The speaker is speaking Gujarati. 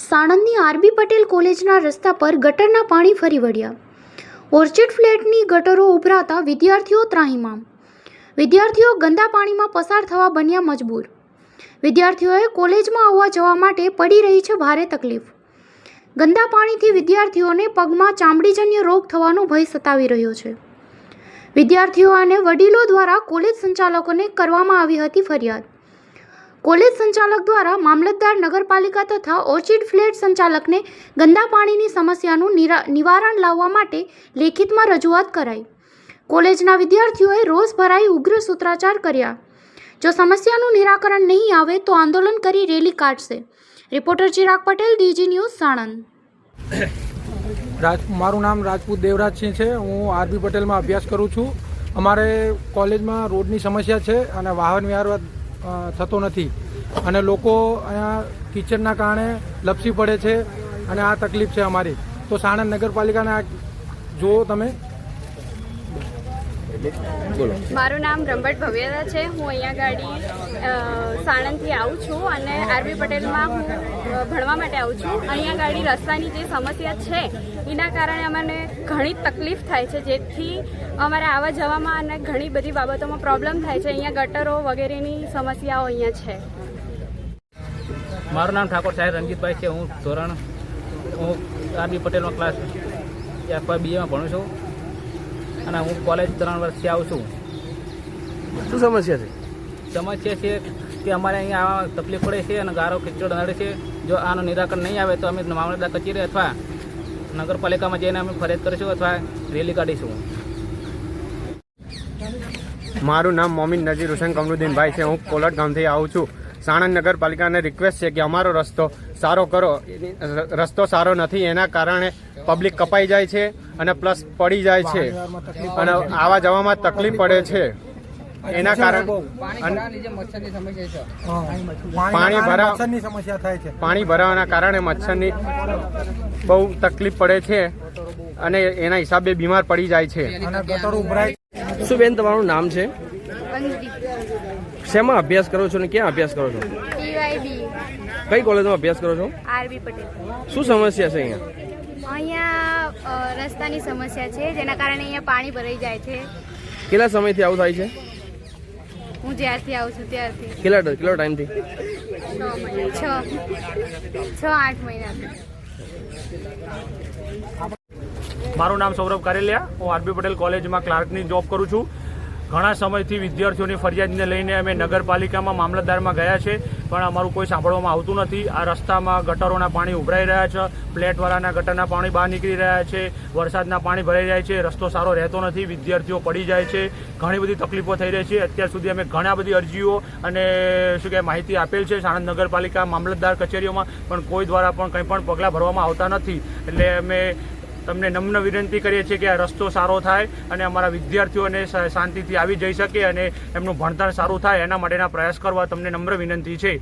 સાણંદની આરબી પટેલ કોલેજના રસ્તા પર ગટરના પાણી ફરી વળ્યા. ઓર્ચિડ ફ્લેટની ગટરો ઉભરાતા વિદ્યાર્થીઓ ત્રાહીમામ. વિદ્યાર્થીઓ ગંદા પાણીમાં પસાર થવા બન્યા મજબૂર. વિદ્યાર્થીઓએ કોલેજમાં આવવા જવા માટે પડી રહી છે ભારે તકલીફ. ગંદા પાણીથી વિદ્યાર્થીઓને પગમાં ચામડીજન્ય રોગ થવાનો ભય સતાવી રહ્યો છે. વિદ્યાર્થીઓ અને વડીલો દ્વારા કોલેજ સંચાલકોને કરવામાં આવી હતી ફરિયાદ. કોલેજ સંચાલક દ્વારા મામલતદાર નગરપાલિકા તથા ઓર્ચિડ ફ્લેટ સંચાલકને ગંદા પાણીની સમસ્યાનું નિવારણ લાવવા માટે લેખિતમાં રજૂઆત કરાઈ. કોલેજના વિદ્યાર્થીઓએ રોષ ભરાઈ ઉગ્ર સૂત્રાચાર કર્યા. જો સમસ્યાનું નિરાકરણ નહીં આવે તો આંદોલન કરી રેલી કાઢશે. Reporter Chirag Patel, DG news, Sanand. Raj, મારું નામ રાજપૂત દેવરાજસિંહ છે. હું આરબી પટેલમાં અભ્યાસ કરું છું. અમારે કોલેજમાં રોડની સમસ્યા છે અને વાહન વ્યવહાર થતો નથી. અને લોકો અહીંયા કિચનના કારણે લપસી પડે છે અને આ તકલીફ છે અમારી. તો સાણંદ નગરપાલિકાને આ જુઓ તમે. મારું નામ રંભટ ભવ્યતા છે. હું અહીંયા ગાડી સાણંદથી આવું છું અને આરબી પટેલમાં હું ભણવા માટે આવું છું. અહીંયા ગાડી રસ્તાની જે સમસ્યા છે એના કારણે અમને ઘણી તકલીફ થાય છે. જેથી અમારે આવવા જવામાં અને ઘણી બધી બાબતોમાં પ્રોબ્લેમ થાય છે. અહીંયા ગટરો વગેરેની સમસ્યાઓ અહીંયા છે. મારું નામ ઠાકોર સાહેબ રંજીતભાઈ છે. હું ધોરણ હું આરબી પટેલનો ક્લાસ બીએમાં ભણું છું. અને હું કોલેજ ત્રણ વર્ષથી આવું છું. શું સમસ્યા છે? સમસ્યા છે કે અમારે અહીંયા તકલીફ પડે છે અને ગારો ખીચડ નડે છે. જો આનું નિરાકરણ નહીં આવે તો અમે મામલતદાર કચેરી અથવા નગરપાલિકામાં જઈને અમે ફરિયાદ કરીશું અથવા રેલી કાઢીશું. મારું નામ મોમિન નજીર હુસેન કમરુદ્દીનભાઈ છે. હું કોલટ ગામથી આવું છું. સાણંદ નગરપાલિકાને રિક્વેસ્ટ છે કે અમારો રસ્તો સારો કરો. રસ્તો સારો નથી એના કારણે પબ્લિક કપાઈ જાય છે. અને પ્લસ પડી જાય છે. અને આવા જવામાં તકલીફ પડે છે. એના કારણે પાણી ભરા- સમસ્યા થાય છે. પાણી ભરાવાના કારણે મચ્છરની બહુ તકલીફ પડે છે અને એના હિસાબે બીમાર પડી જાય છે. શું બેન તમારું નામ છે? શેમાં અભ્યાસ કરો છો ને ક્યાં અભ્યાસ કરો છો? કઈ કોલેજમાં અભ્યાસ કરો છો? R B Patel. શું સમસ્યા છે અહીંયા? અહીંયા રસ્તાની સમસ્યા છે જેના કારણે અહીંયા પાણી ભરાઈ જાય છે. કેટલા સમયથી આવું થાય છે? હું જ્યારથી આવું છું ત્યારથી. કેટલા કેટલો ટાઈમથી? છ મહિના. છ છ આઠ મહિનાથી. મારું નામ સૌરભ કારેલિયા. હું આરબી પટેલ કોલેજમાં ક્લાર્કની જોબ કરું છું. ઘણા સમયથી વિદ્યાર્થીઓની ફરિયાદને લઈને અમે નગરપાલિકામાં મામલતદારમાં ગયા છે, પણ અમારું કોઈ સાંભળવામાં આવતું નથી. આ રસ્તામાં ગટરોના પાણી ઉભરાઈ રહ્યા છે, ફ્લેટવાળાના ગટરના પાણી બહાર નીકળી રહ્યા છે, વરસાદના પાણી ભરાઈ જાય છે, રસ્તો સારો રહેતો નથી, વિદ્યાર્થીઓ પડી જાય છે, ઘણી બધી તકલીફો થઈ રહી છે. અત્યાર સુધી અમે ઘણા બધી અરજીઓ અને શું કહેવાય, માહિતી આપેલ છે સાણંદ નગરપાલિકા મામલતદાર કચેરીઓમાં, પણ કોઈ દ્વારા પણ કંઈ પણ પગલાં ભરવામાં આવતા નથી. એટલે અમે તમને નમ્ર વિનંતી કરીએ છીએ કે આ રસ્તો સારો થાય અને અમારા વિદ્યાર્થીઓને શાંતિથી આવી જઈ શકે અને એમનું ભણતર સારું થાય એના માટેના પ્રયાસ કરવા તમને નમ્ર વિનંતી છે.